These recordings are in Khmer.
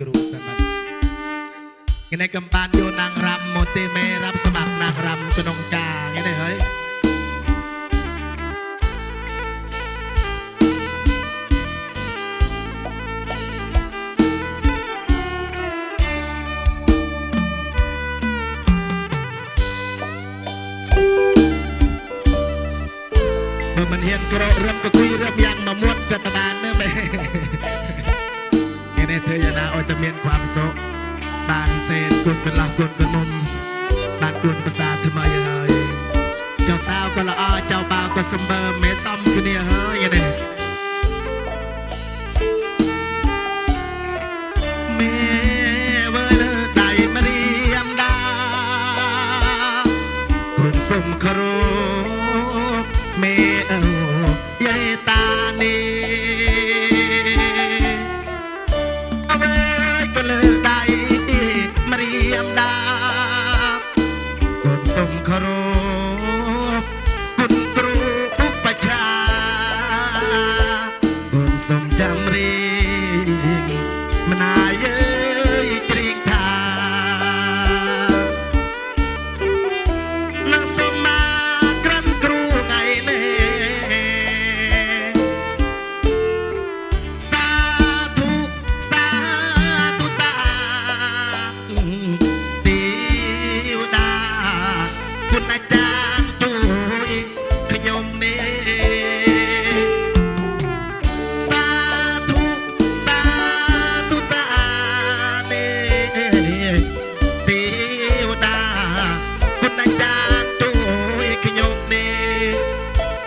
គ្រូតែបាត់ថ្ងៃនេះកំបានយកនាងរ៉ាំមកទេមេរាប់សម្បត្តិនាងរ៉ាំក្នុងការថ្ងៃនេះហើយបើមិនហ៊ានក្ររឹមក៏គួយរឹមយ៉ាងមកមុតក៏តបានណាមេថ្ងៃ នេះធ្វើយ៉ាងណាឲ្យតែមានความសុខបានសេនគុណកន្លះគុណកន្មុំបានគុណភាសាថ្មីហើយចៅសៅក៏ល្អចៅបាវក៏សម្បើមមេសំគ្នាហើយថ្ងៃនេះមេវើលើដៃមរៀមដា គុណសុំគោរព ព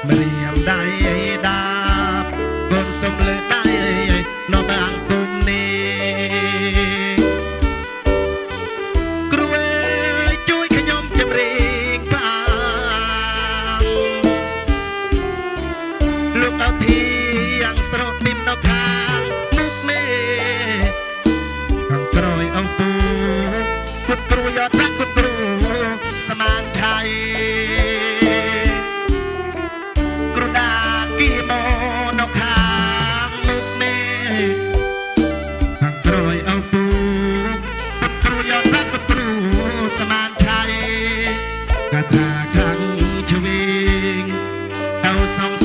មរៀមដៃដាបគុណសំលើដៃនៅបាងគុំនេះគ្រូអើយជួយខ្ញុំចម្រៀងបានលោកអធិយ៉ាងស្រោតទីមនៅខាងមុខនេះខាងក្រោយអង្គពូគុតគ្រូយអត់รักគុតគ្រូសមានឆៃ អៅ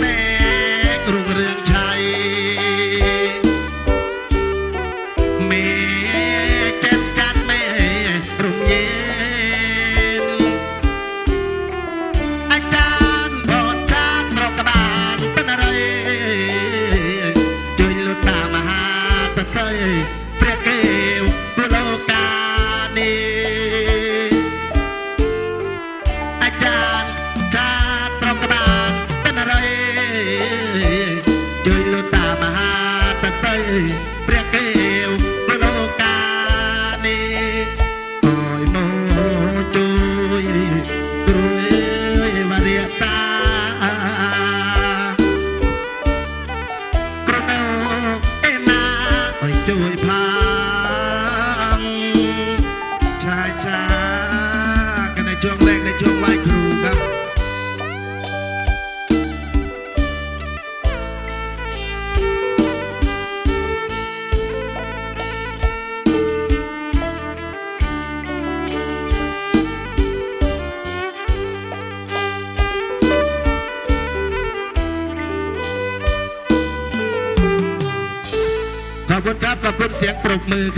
ขอบคุณครับ ขอบคุณเสียงปรบมือครับ